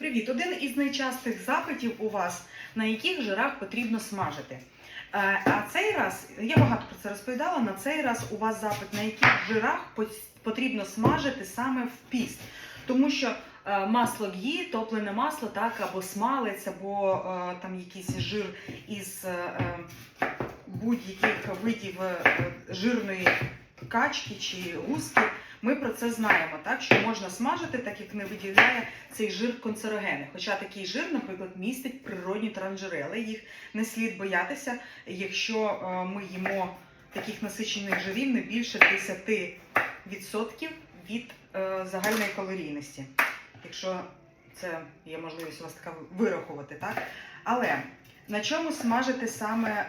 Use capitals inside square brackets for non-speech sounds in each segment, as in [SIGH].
Привіт! Один із найчастих запитів у вас, на яких жирах потрібно смажити. Е, А цей раз, я багато про це розповідала, на цей раз у вас запит, на яких жирах потрібно смажити саме в піст. Тому що е, масло гі, топлене масло, так, або смалець, або е, там якийсь жир із будь-яких видів жирної качки чи гуски. Ми про це знаємо, так що можна смажити, так як не виділяє цей жир канцерогени. Хоча такий жир, наприклад, містить природні трансжири, але їх не слід боятися, якщо е, ми їмо таких насичених жирів не більше 10% від е, загальної калорійності. Якщо це є можливість у вас така вирахувати, так? Але на чому смажити саме е,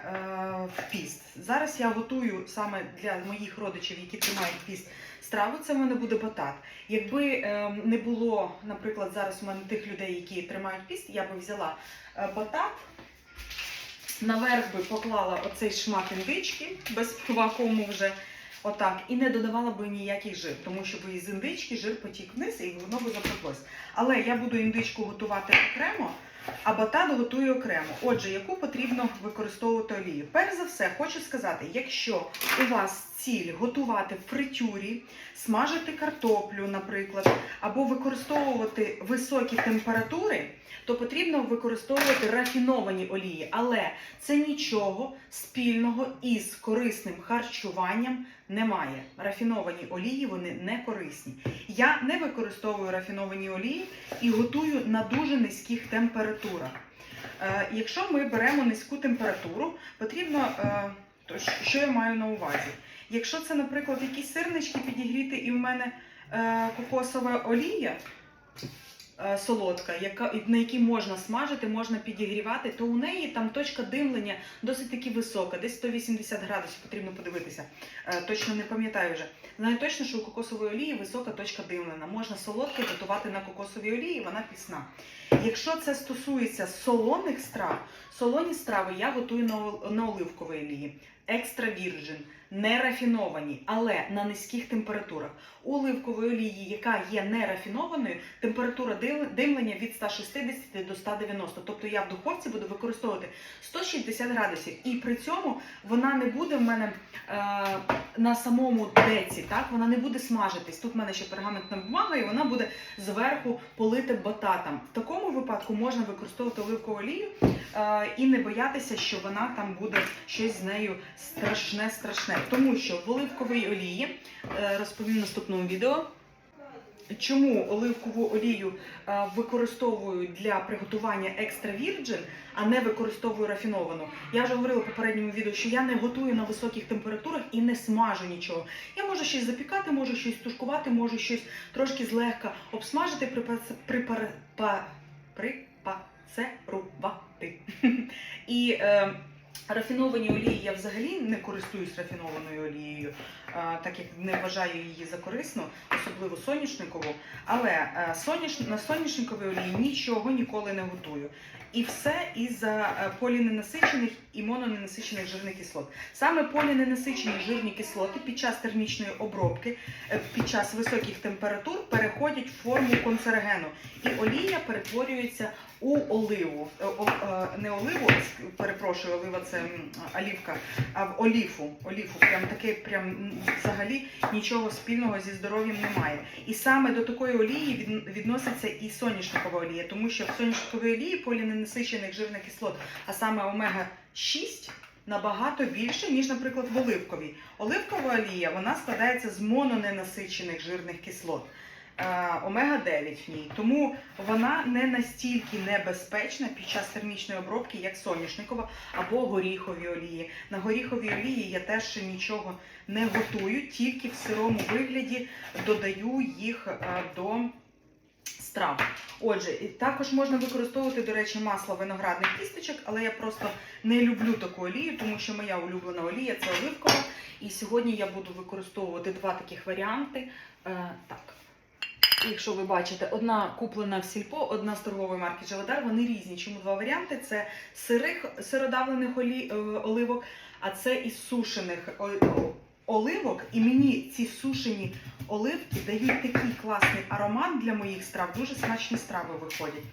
в піст? Зараз я готую саме для моїх родичів, які тримають піст страву, це в мене буде батат. Якби е, не було, наприклад, зараз у мене тих людей, які тримають піст, я би взяла е, батат, наверх би поклала оцей шмат індички без вакууму вже. Отак, і не додавала би ніяких жир, тому що із індички жир потік вниз і воно би запеклось. Але я буду індичку готувати окремо, а батат готую окремо. Отже, яку потрібно використовувати олію? Перш за все, хочу сказати, якщо у вас ціль готувати в фритюрі, смажити картоплю, наприклад, або використовувати високі температури, то потрібно використовувати рафіновані олії. Але це нічого спільного із корисним харчуванням немає. Рафіновані олії вони не корисні. Я не використовую рафіновані олії і готую на дуже низьких температурах. Е, якщо ми беремо низьку температуру, потрібно, е, що я маю на увазі? Якщо це, наприклад, якісь сирнички підігріти, і в мене е, кокосова олія е, солодка, яка, на якій можна смажити, можна підігрівати, то у неї там точка димлення досить таки висока, десь 180 градусів, потрібно подивитися. Е, точно не пам'ятаю вже. Знаю точно, що у кокосової олії висока точка димлення. Можна солодке готувати на кокосовій олії, вона пісна. Якщо це стосується солоних страв, солоні страви я готую на, оливковій олії. Екстра вірджин, не рафіновані, але на низьких температурах. У оливкової олії, яка є не рафінованою, температура димлення від 160 до 190. Тобто я в духовці буду використовувати 160 градусів. І при цьому вона не буде в мене е, на самому деці, так? Вона не буде смажитись. Тут в мене ще пергаментна бумага, і вона буде зверху полити бататом. В такому випадку можна використовувати оливкову олію е, і не боятися, що вона там буде щось з нею страшне, страшне. Тому що в оливковій олії е, розповім в наступному відео. Чому оливкову олію е, використовую для приготування екстра вірджин, а не використовую рафіновану? Я вже говорила в попередньому відео, що я не готую на високих температурах і не смажу нічого. Я можу щось запікати, можу щось тушкувати, можу щось трошки злегка обсмажити, припац- припар- па- припацерувати. [LAUGHS] І е, рафіновані олії я взагалі не користуюсь рафінованою олією, так як не вважаю її за корисну, особливо соняшникову. Але е, на соняшниковій олії нічого ніколи не готую. І все із-за е, поліненасичених і мононенасичених жирних кислот. Саме поліненасичені жирні кислоти під час термічної обробки, е, під час високих температур переходять в форму канцерогену. І олія перетворюється у оливу. Не оливу, перепрошую, олива це м, олівка, а в оліфу. Оліфу. Прям таке, прям взагалі нічого спільного зі здоров'ям немає. І саме до такої олії відноситься і соняшникова олія, тому що в соняшниковій олії поліненасичених жирних кислот, а саме омега 6 набагато більше, ніж, наприклад, в оливковій. Оливкова олія вона складається з мононенасичених жирних кислот. Е, Омега-9 в ній, тому вона не настільки небезпечна під час термічної обробки, як соняшникова або горіхові олії. На горіховій олії я теж нічого не готую, тільки в сирому вигляді додаю їх е, до страв. Отже, також можна використовувати, до речі, масло виноградних кісточок, але я просто не люблю таку олію, тому що моя улюблена олія це оливкова. І сьогодні я буду використовувати два таких варіанти. Е, так. Якщо ви бачите, одна куплена в сільпо, одна з торгової марки Джавадар, вони різні. Чому два варіанти? Це сирих сиродавлених олі, е, оливок, а це із сушених оливок, і мені ці сушені оливки дають такий класний аромат для моїх страв. Дуже смачні страви виходять.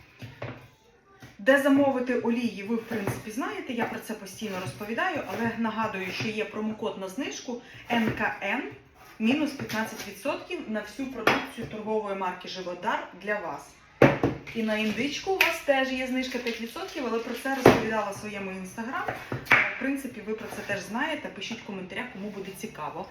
Де замовити олії, ви в принципі знаєте, я про це постійно розповідаю, але нагадую, що є промокод на знижку НКН мінус 15% на всю продукцію торгової марки Живодар для вас. І на індичку у вас теж є знижка 5%, але про це розповідала в своєму інстаграм. В принципі, ви про це теж знаєте. Пишіть в коментарях, кому буде цікаво.